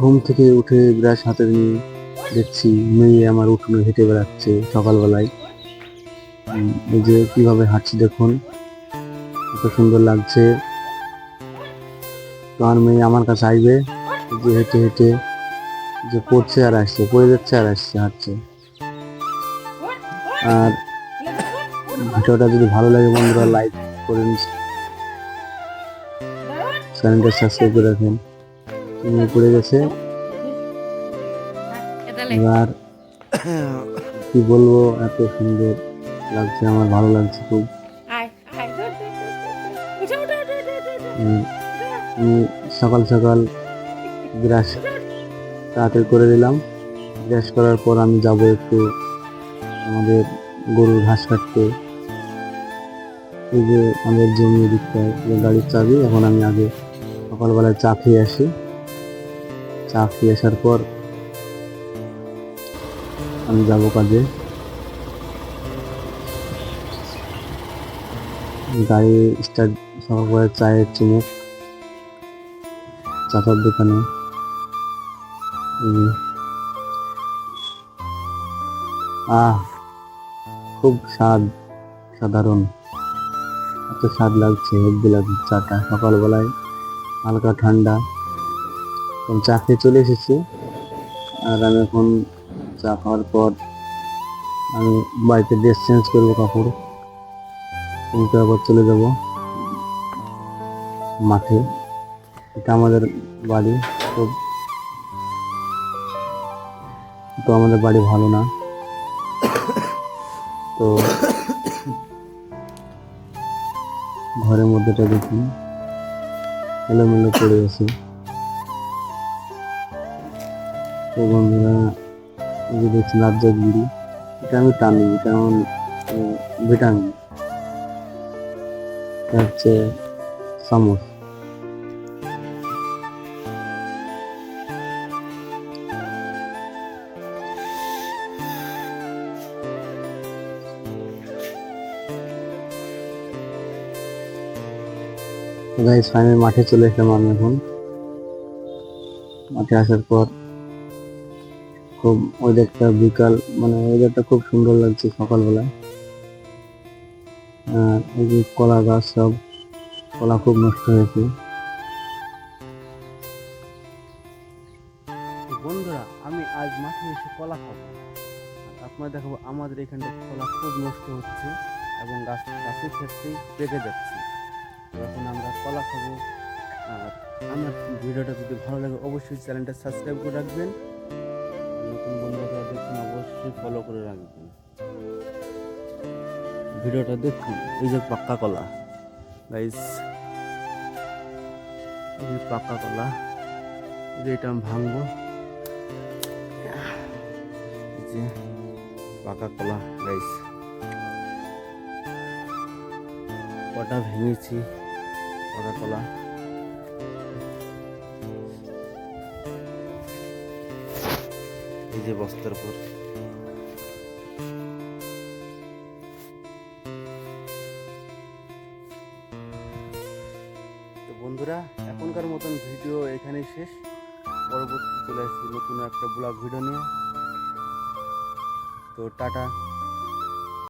ঘুম থেকে উঠে ব্রাশ হাতে নিয়ে দেখছি মেয়ে আমার উঠোনে হেঁটে বেড়াচ্ছে সকালবেলায়। এই যে কীভাবে হাঁটছি দেখুন, কত সুন্দর লাগছে। আমার মেয়ে আমার কাছে আসবে যে হেঁটে হেঁটে যে পড়ছে আর আসছে, পড়ে যাচ্ছে আর আসছে, হাঁটছে। আর ভিডিওটা যদি ভালো লাগে বন্ধুরা লাইক করেন চ্যানেলটা সাবস্ক্রাইব করে রাখেন। তুমি পড়ে গেছে। এবার কি বলব এত সুন্দর লাগছে আমার ভালো লাগছে খুব। আমি সকাল সকাল ব্রাশ তাড়াতাড়ি করে দিলাম। ব্রাশ করার পর আমি যাব একটু আমাদের গরুর ঘাস কাটতে। এই যে আমাদের জমি দিকটায় যে গাড়ির চাবি এখন আমি আগে সকালবেলায় চা খেয়ে আসি। চা খেয়ে আসার পর আমি যাব কাজে। গাড়ি স্টার্ট সকাল করে চায়ের চুমুক চাচার দোকানে। আহ, খুব স্বাদ, সাধারণ। এত স্বাদ লাগছে, হেব্বি লাগছে চাটা। সকালবেলায় হালকা ঠান্ডা। এখন চা খেয়ে চলে এসেছি। আর আমি এখন চা খাওয়ার পর আমি বাড়িতে ড্রেস চেঞ্জ করব কাপড়। কিন্তু আবার চলে যাব মাঠে। এটা আমাদের বাড়ি খুব তো আমাদের বাড়ি ভালো না। তো ঘরের মধ্যেটা দেখুন। এলোমেলো পড়ে আছে। তো বন্ধুরা যে বিড়ি, এটা আমি টানি এটা ভিটামিন। এটা হচ্ছে চামচ গাইস ফাইনাল মাঠে চলে এসলাম আমি এখন। মাঠে আসার পর খুব ওয়েদারটা বিকাল মানে ওয়েদারটা খুব সুন্দর লাগছে সকালবেলা। আর এই যে কলা গাছ সব, কলা খুব নষ্ট হয়েছে। বন্ধুরা, আমি আজ মাঠে এসে কলা খাব। আপনার দেখাবো আমাদের এখানটা কলা খুব নষ্ট হচ্ছে এবং গাছ, গাছের ক্ষেত্রেই পেকে যাচ্ছে। এখন আমরা কলা খাব। আর আমার ভিডিওটা যদি ভালো লাগে, অবশ্যই চ্যানেলটা সাবস্ক্রাইব করে রাখবেন। ফলো করে রাখবেন। ভিডিওটা দেখুন, এই যে পাক্কা কলা। গাইস এই পাক্কা কলা যে এটা আমি ভাঙবো। যে পাকা কলা গাইস কটা ভেঙেছি, পাকা কলা। এই যে বস্তার উপর। বন্ধুরা, এখনকার মতন ভিডিও এখানেই শেষ। পরবর্তী চলে আসছি নতুন একটা ব্লগ ভিডিও নিয়ে। তো টাটা।